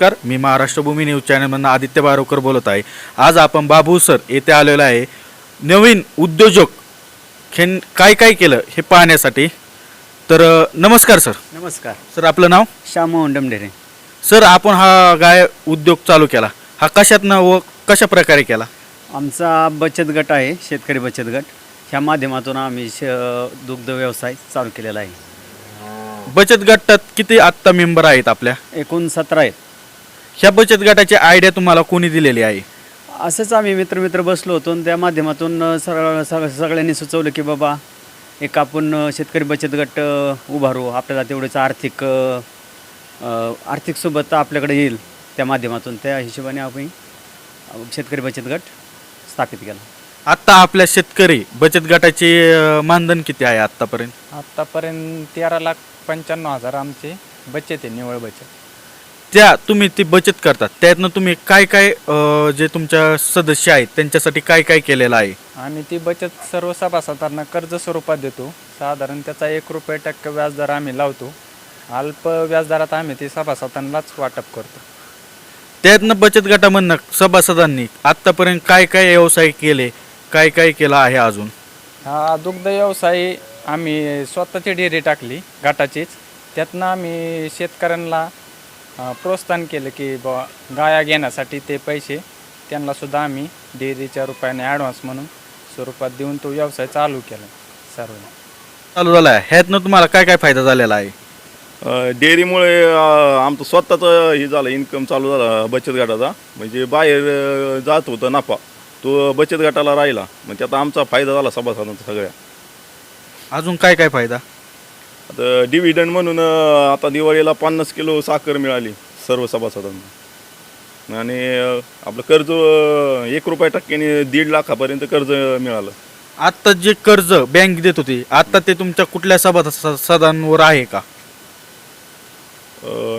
नमस्कार मी महाराष्ट्र भूमी न्यूज चॅनलमधून आदित्य बारोकर बोलत आहे. आज आपण बाबू सर येथे आलेलो आहे. नवीन उद्योजक खेन काय काय केलं हे पाहण्यासाठी. तर नमस्कार सर. नमस्कार. सर आपलं नाव? श्यामोहन डमढेरे. सर आपण हा गाय उद्योग चालू केला. हा कशातनं व कशा प्रकारे केला? आमचा बचत गट आहे शेतकरी बचत गट. ह्या माध्यमातून आम्ही श दुग्ध व्यवसाय चालू केलेला आहे. बचत गटात किती आत्ता मेंबर आहेत आपल्या? एकूण सतरा आहेत. ह्या बचत गटाची आयडिया तुम्हाला कोणी दिलेली आहे? असंच आम्ही मित्रमित्र बसलो होतो आणि त्या माध्यमातून सगळं सग सगळ्यांनी सुचवलं की बाबा एक आपण शेतकरी बचत गट उभारू. आपल्याला तेवढंच आर्थिक आर्थिक सोबत आपल्याकडे येईल त्या माध्यमातून. त्या हिशोबाने आम्ही अ, शेतकरी बचत गट स्थापित केला. आत्ता आपल्या शेतकरी बचत गटाचे मानधन किती आहे आत्तापर्यंत आत्तापर्यंत तेरा लाख पंच्याण्णव हजार आमचे बचत आहे निवळ बचत. त्या तुम्ही ती बचत करतात. त्यातनं तुम्ही काय काय अ, जे तुमच्या सदस्य आहेत त्यांच्यासाठी काय काय केलेलं आहे? आणि ती बचत सर्व सभासदांना कर्ज स्वरूपात देतो. साधारण त्याचा एक रुपये टक्के व्याजदर आम्ही लावतो. अल्प व्याजदरात आम्ही ती सभासदांनाच वाटप करतो. त्यातनं बचत गटामधनं सभासदांनी आत्तापर्यंत काय काय व्यवसाय केले काय काय केलं आहे अजून? हा दुग्ध व्यवसाय आम्ही स्वतःची डेअरी टाकली घाटाचीच त्यातनं आम्ही शेतकऱ्यांना अं, प्रोत्साहन केलं की बा गाया घेण्यासाठी ते पैसे त्यांनासुद्धा आम्ही डेअरीच्या रुपयाने ॲडव्हान्स म्हणून स्वरूपात देऊन तो व्यवसाय चालू केला सर्व चालू झाला आहे. ह्यातनं तुम्हाला काय काय फायदा झालेला आहे? अ, डेअरीमुळे अ, आमचं स्वतःचं हे झालं इन्कम चालू झाला बचत गटाचा. म्हणजे बाहेर अ, जात होतं नफा. तो बचत गटाला राहिला. मग त्यात आमचा फायदा झाला सभासदांचा सगळ्या. अजून काय काय फायदा? आता डिव्हिडंड म्हणून आता दिवाळीला पन्नास किलो साखर मिळाली सर्व सभासदांना. आणि आपलं कर्ज एक रुपया टक्क्याने दीड लाखापर्यंत कर्ज मिळालं. आत्ता जे कर्ज बँक देत होती आता ते तुमच्या कुठल्या सभासदांवर आहे का?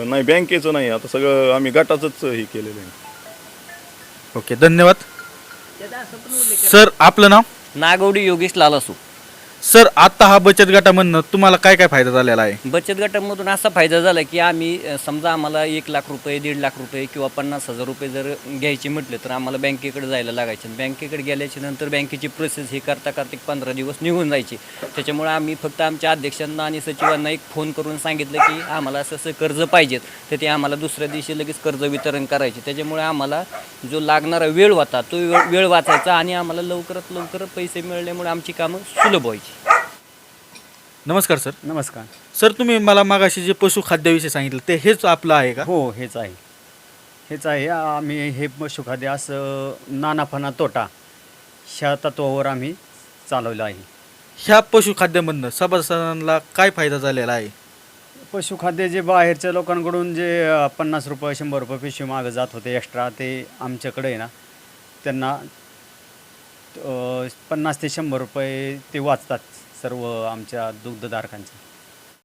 नाही बँकेचं नाही. आता सगळं आम्ही गटाचंच हे केलेलं आहे. ओके धन्यवाद. सर आपलं नाव? नागवडी योगेश लालासू. सर आता हा बचत गटामधनं तुम्हाला काय काय फायदा झालेला आहे? बचत गटामधून असा फायदा झाला की आम्ही अ, समजा आम्हाला एक लाख रुपये दीड लाख रुपये किंवा पन्नास हजार रुपये जर घ्यायचे म्हटले तर आम्हाला बँकेकडे जायला लागायचे. आणि बँकेकडे गेल्याच्यानंतर बँकेची प्रोसेस हे करता करता एक पंधरा दिवस निघून जायची. त्याच्यामुळे आम्ही फक्त आमच्या अध्यक्षांना आणि सचिवांना एक फोन करून सांगितलं की आम्हाला असं असं कर्ज पाहिजेत. तर ते आम्हाला दुसऱ्या दिवशी लगेच कर्ज वितरण करायचे. त्याच्यामुळे आम्हाला जो लागणारा वेळ होता तो वेळ वेळ वाचायचा आणि आम्हाला लवकरात लवकर पैसे मिळाल्यामुळे आमची कामं सुलभ व्हायची. नमस्कार सर. नमस्कार. सर तुम्ही मला मागाशी जे पशुखाद्याविषयी सांगितलं ते हेच आपलं आहे का? हो हेच आहे. हेच आहे. आम्ही हे पशुखाद्य असं नानाफाना तोटा ह्या तत्वावर आम्ही चालवलं आहे. ह्या पशुखाद्यामधनं सभासदांना काय फायदा झालेला आहे? पशुखाद्य जे बाहेरच्या लोकांकडून जे पन्नास रुपये शंभर रुपये पिशवी मागं जात होते एक्स्ट्रा ते आमच्याकडे आहे ना त्यांना पन्नास ते शंभर रुपये ते वाचतात. सर्व आमच्या दुग्धधारकांचे.